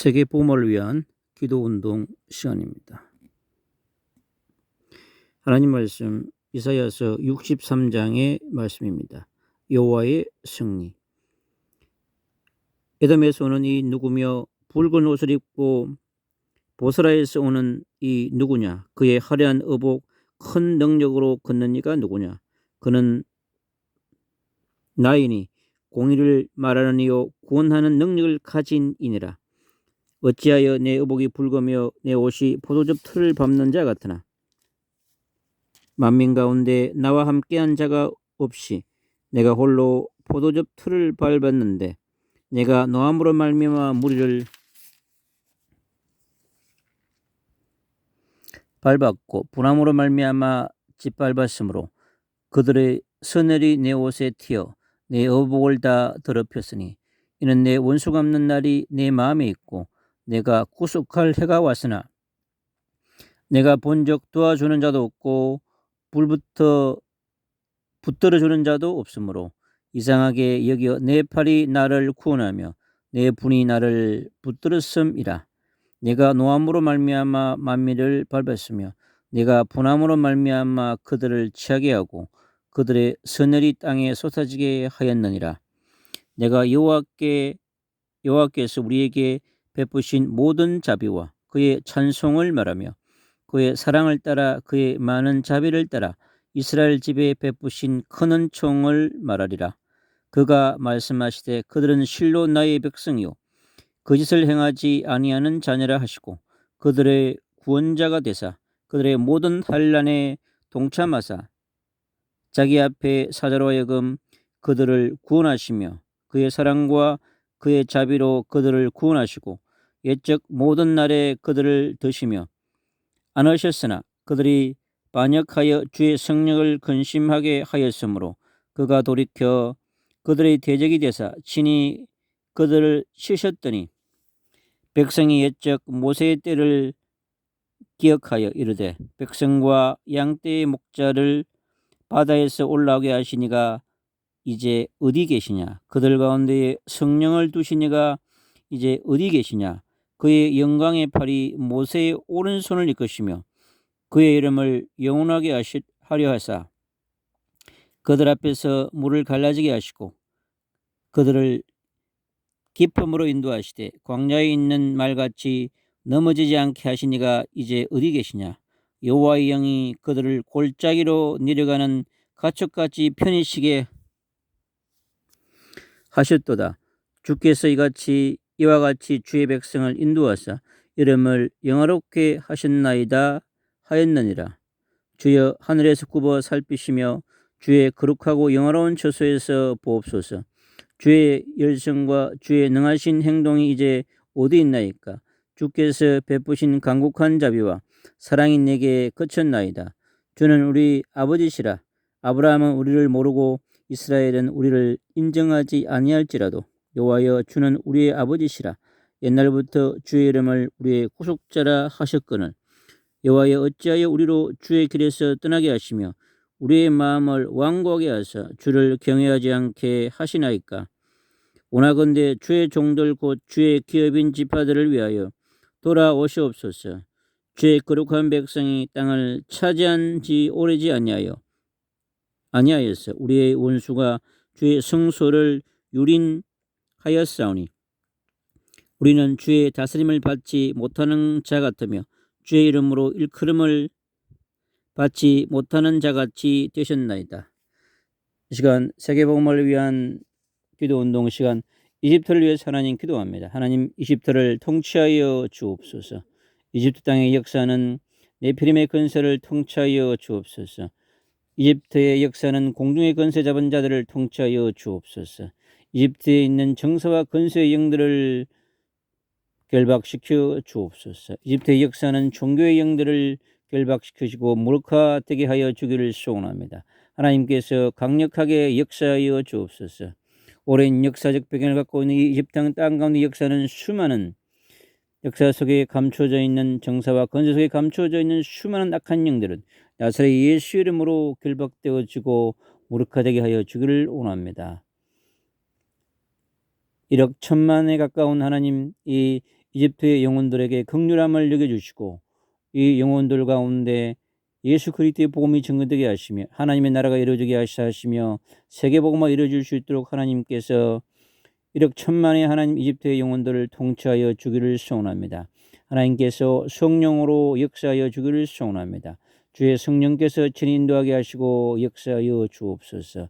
세계 보험을 위한 기도 운동 시간입니다. 하나님 말씀 이사야서 63장의 말씀입니다. 여호와의 승리. 에돔에서 오는 이 누구며 붉은 옷을 입고 보스라에서 오는 이 누구냐? 그의 화려한 의복 큰 능력으로 걷는 이가 누구냐? 그는 나이니 공의를 말하는 이요 구원하는 능력을 가진 이니라. 어찌하여 내 의복이 붉으며 내 옷이 포도즙 틀을 밟는 자 같으나? 만민 가운데 나와 함께한 자가 없이 내가 홀로 포도즙 틀을 밟았는데 내가 노함으로 말미암아 무리를 밟았고 분함으로 말미암아 짓밟았으므로 그들의 서늘이 내 옷에 튀어 내 의복을 다 더럽혔으니 이는 내 원수 갚는 날이 내 마음에 있고 내가 구속할 해가 왔으나 내가 본적 도와주는 자도 없고 불부터 붙들어 주는 자도 없으므로 이상하게 여기어 내 팔이 나를 구원하며 내 분이 나를 붙들었음이라. 내가 노함으로 말미암아 만민을 밟았으며 내가 분함으로 말미암아 그들을 취하게 하고 그들의 서늘이 땅에 쏟아지게 하였느니라. 내가 여호와께 여호와께서 우리에게 베푸신 모든 자비와 그의 찬송을 말하며 그의 사랑을 따라 그의 많은 자비를 따라 이스라엘 집에 베푸신 큰 은총을 말하리라. 그가 말씀하시되 그들은 실로 나의 백성이요 거짓을 행하지 아니하는 자녀라 하시고 그들의 구원자가 되사 그들의 모든 환란에 동참하사 자기 앞에 사자로 하여금 그들을 구원하시며 그의 사랑과 그의 자비로 그들을 구원하시고 옛적 모든 날에 그들을 드시며 안으셨으나 그들이 반역하여 주의 성령을 근심하게 하였으므로 그가 돌이켜 그들의 대적이 되사 친히 그들을 치셨더니 백성이 옛적 모세의 때를 기억하여 이르되 백성과 양떼의 목자를 바다에서 올라오게 하시니가 이제 어디 계시냐? 그들 가운데 성령을 두시니가 이제 어디 계시냐 그의 영광의 팔이 모세의 오른손을 이끄시며 그의 이름을 영원하게 하시, 하려 하사 그들 앞에서 물을 갈라지게 하시고 그들을 기쁨으로 인도하시되 광야에 있는 말같이 넘어지지 않게 하시니가 이제 어디 계시냐? 여호와의 영이 그들을 골짜기로 내려가는 가축같이 편히 쉬게 하셨도다. 주께서 이같이 이와 같이 주의 백성을 인도하사 이름을 영화롭게 하셨나이다 하였느니라. 주여 하늘에서 굽어 살피시며 주의 거룩하고 영화로운 처소에서 보옵소서. 주의 열성과 주의 능하신 행동이 이제 어디 있나이까? 주께서 베푸신 강국한 자비와 사랑이 내게 그쳤나이다. 주는 우리 아버지시라. 아브라함은 우리를 모르고 이스라엘은 우리를 인정하지 아니할지라도 여호와여 주는 우리의 아버지시라. 옛날부터 주의 이름을 우리의 구속자라 하셨거늘. 여호와여 어찌하여 우리로 주의 길에서 떠나게 하시며 우리의 마음을 완고하게 하사 주를 경외하지 않게 하시나이까? 오나건대 주의 종들 곧 주의 기업인 지파들을 위하여 돌아오시옵소서. 주의 거룩한 백성이 땅을 차지한 지 오래지 아니하여 아니하였어 우리의 원수가 주의 성소를 유린 하였사오니 우리는 주의 다스림을 받지 못하는 자 같으며 주의 이름으로 일컬음을 받지 못하는 자 같이 되셨나이다. 이 시간 세계복음을 위한 기도 운동 시간 이집트를 위해 하나님 기도합니다. 하나님 이집트를 통치하여 주옵소서. 이집트 땅의 역사는 네피림의 건설을 통치하여 주옵소서. 이집트의 역사는 공중의 건세 잡은 자들을 통치하여 주옵소서. 이집트에 있는 정서와 건설의 영들을 결박시켜 주옵소서. 이집트의 역사는 종교의 영들을 결박시키시고 무력화되게 하여 주기를 소원합니다. 하나님께서 강력하게 역사하여 주옵소서. 오랜 역사적 배경을 갖고 있는 이 이집트 땅 가운데 역사는 수많은 역사 속에 감춰져 있는 정사와 건설 속에 감춰져 있는 수많은 악한 영들은 나사렛 예수 이름으로 결박되어지고 무력화되게 하여 주기를 원합니다. 1억 천만에 가까운 하나님 이 이집트의 영혼들에게 극률함을 여겨주시고 이 영혼들 가운데 예수 그리스도의 복음이 증거되게 하시며 하나님의 나라가 이루어지게 하시며 세계 복음화 이루어질 수 있도록 하나님께서 1억 천만의 하나님 이집트의 영혼들을 통치하여 주기를 소원합니다. 하나님께서 성령으로 역사하여 주기를 소원합니다. 주의 성령께서 친히 인도하게 하시고 역사하여 주옵소서.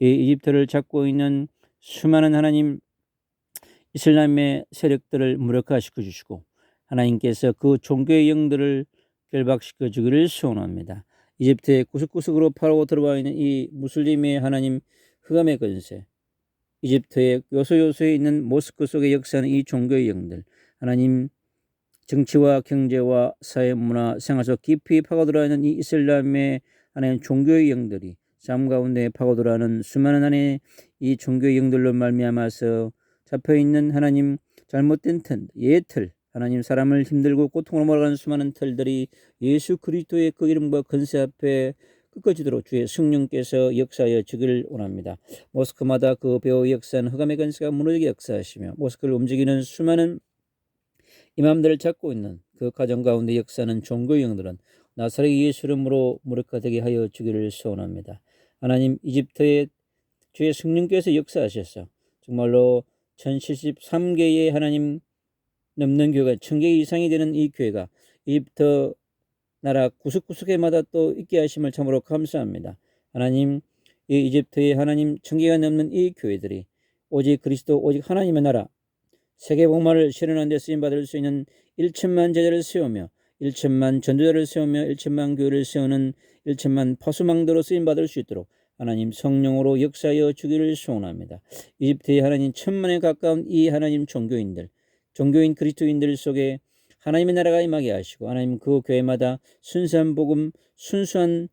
이 이집트를 잡고 있는 수많은 하나님 이슬람의 세력들을 무력화시켜 주시고 하나님께서 그 종교의 영들을 결박시켜 주기를 소원합니다. 이집트의 구석구석으로 파고 들어와 있는 이 무슬림의 하나님 흑암의 건세 이집트의 요소요소에 있는 모스크 속에 역사하는 이 종교의 영들 하나님 정치와 경제와 사회 문화 생활 속 깊이 파고들어 있는 이 이슬람의 하나님 종교의 영들이 삶 가운데 파고들어가는 수많은 하나님의 이 종교의 영들로 말미암아서 잡혀 있는 하나님 잘못된 틀, 예틀 하나님 사람을 힘들고 고통으로 몰아가는 수많은 틀들이 예수 그리스도의 그 이름과 건세 앞에 끝까지도록 주의 성령께서 역사하여 주기를 원합니다. 모스크마다 그 배우 역사는 흑암의 건세가 무너지게 역사하시며 모스크를 움직이는 수많은 이맘들을 찾고 있는 그 가정 가운데 역사는 종교의 영들은 나사렛 예수 이름으로 무력화 되게 하여 주기를 소원합니다. 하나님 이집트의 주의 성령께서 역사하셔서 정말로 1073개의 하나님 넘는 교회가 천개 이상이 되는 이 교회가 이집트 나라 구석구석에마다 또 있게 하심을 참으로 감사합니다. 하나님 이 이집트의 하나님 천개가 넘는 이 교회들이 오직 그리스도 오직 하나님의 나라 세계 복마를 실현하는 데 쓰임 받을 수 있는 1천만 제자를 세우며 1천만 전도자를 세우며 1천만 교회를 세우는 1천만 파수망대로 쓰임 받을 수 있도록 하나님 성령으로 역사하여 주기를 소원합니다. 이집트의 하나님 천만에 가까운 이 하나님 종교인들 종교인 그리스도인들 속에 하나님의 나라가 임하게 하시고 하나님 그 교회마다 순수한 복음, 순수한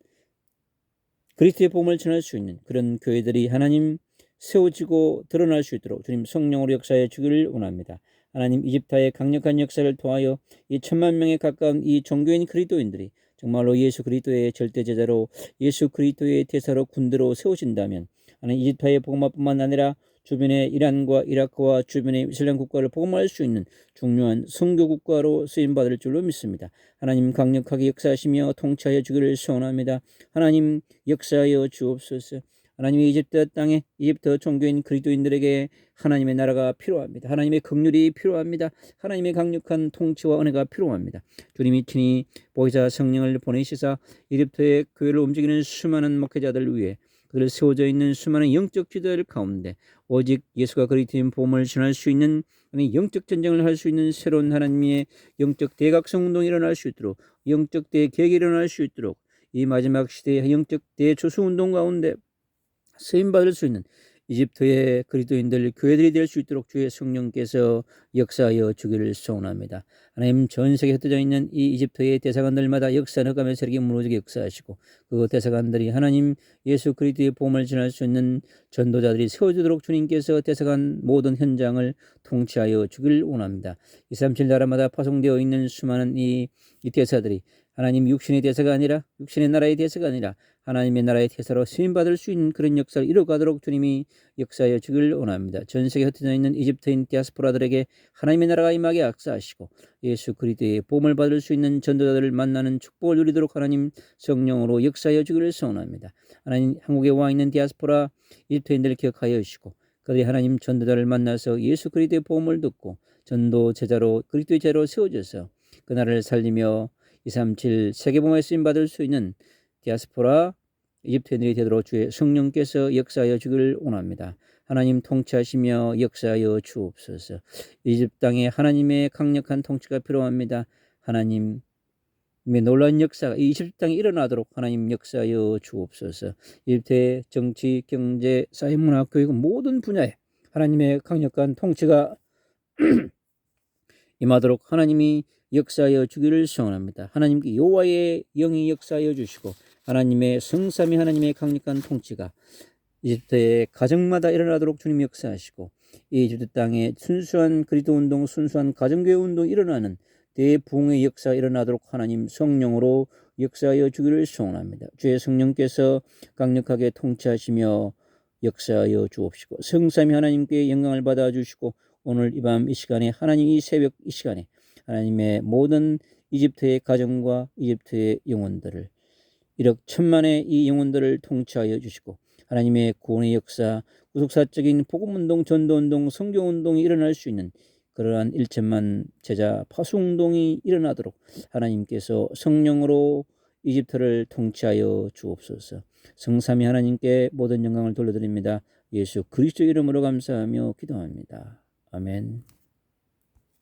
그리스도의 복음을 전할 수 있는 그런 교회들이 하나님 세워지고 드러날 수 있도록 주님 성령으로 역사해 주기를 원합니다. 하나님 이집트의 강력한 역사를 통하여 이 천만 명에 가까운 이 종교인 그리스도인들이 정말로 예수 그리스도의 절대 제자로 예수 그리스도의 대사로 군대로 세우신다면 하나님 이집트의 복음뿐만 아니라 주변의 이란과 이라크와 주변의 이슬람 국가를 복음할 수 있는 중요한 선교 국가로 쓰임 받을 줄로 믿습니다. 하나님 강력하게 역사하시며 통치하여 주기를 소원합니다. 하나님 역사하여 주옵소서. 하나님의 이집트 땅에 이집트 종교인 그리스도인들에게 하나님의 나라가 필요합니다. 하나님의 긍휼이 필요합니다. 하나님의 강력한 통치와 은혜가 필요합니다. 주님이 친히 보이자 성령을 보내시사 이집트의 교회를 움직이는 수많은 목회자들 위해 그들 세워져 있는 수많은 영적 지도들 가운데 오직 예수가 그리스도인 복음을 전할 수 있는 영적 전쟁을 할 수 있는 새로운 하나님의 영적 대각성 운동이 일어날 수 있도록 영적 대개혁이 일어날 수 있도록 이 마지막 시대의 영적 대조수 운동 가운데 쓰임 받을 수 있는 이집트의 그리스도인들 교회들이 될 수 있도록 주의 성령께서 역사하여 주기를 소원합니다. 하나님 전 세계에 흩어져 있는 이 이집트의 대사관들마다 역사는 흑암의 세력이 무너지게 역사하시고 그 대사관들이 하나님 예수 그리스도의 복음을 전할 수 있는 전도자들이 세워지도록 주님께서 대사관 모든 현장을 통치하여 주기를 원합니다. 237 나라마다 파송되어 있는 수많은 이, 이 대사들이 하나님 육신의 대사가 아니라 육신의 나라의 대사가 아니라 하나님의 나라의 대사로 쓰임받을 수 있는 그런 역사를 이뤄가도록 주님이 역사하여 주기를 원합니다. 전 세계에 흩어져 있는 이집트인 디아스포라들에게 하나님의 나라가 임하게 악사하시고 예수 그리스도의 보험을 받을 수 있는 전도자들을 만나는 축복을 누리도록 하나님 성령으로 역사하여 주기를 소원합니다. 하나님 한국에 와 있는 디아스포라 이집트인들을 기억하여 주시고 그들이 하나님 전도자를 만나서 예수 그리스도의 보험을 듣고 전도 제자로 그리스도의 제자로 세워져서 그 나라를 살리며 237 세계봉에 쓰임 받을 수 있는 디아스포라 이집트인들이 되도록 주의 성령께서 역사하여 주기를 원합니다. 하나님 통치하시며 역사하여 주옵소서. 이집 땅에 하나님의 강력한 통치가 필요합니다. 하나님 의 놀라운 역사가 이집 땅에 일어나도록 하나님 역사하여 주옵소서. 이집트의 정치, 경제, 사회, 문화, 교육 모든 분야에 하나님의 강력한 통치가 임하도록 하나님이 역사하여 주기를 소원합니다. 하나님께 여호와의 영이 역사하여 주시고 하나님의 성삼이 하나님의 강력한 통치가 이집트의 가정마다 일어나도록 주님 역사하시고 이 이집트 땅에 순수한 그리스도 운동, 순수한 가정교회 운동이 일어나는 대부흥의 역사가 일어나도록 하나님 성령으로 역사하여 주기를 소원합니다. 주의 성령께서 강력하게 통치하시며 역사하여 주옵시고 성삼이 하나님께 영광을 받아 주시고 오늘 이 밤 이 시간에 하나님 이 새벽 이 시간에 하나님의 모든 이집트의 가정과 이집트의 영혼들을 1억 천만의 이 영혼들을 통치하여 주시고 하나님의 구원의 역사, 구속사적인 복음운동, 전도운동, 성경운동이 일어날 수 있는 그러한 1천만 제자 파수운동이 일어나도록 하나님께서 성령으로 이집트를 통치하여 주옵소서. 성삼위 하나님께 모든 영광을 돌려드립니다. 예수 그리스도 이름으로 감사하며 기도합니다. 아멘.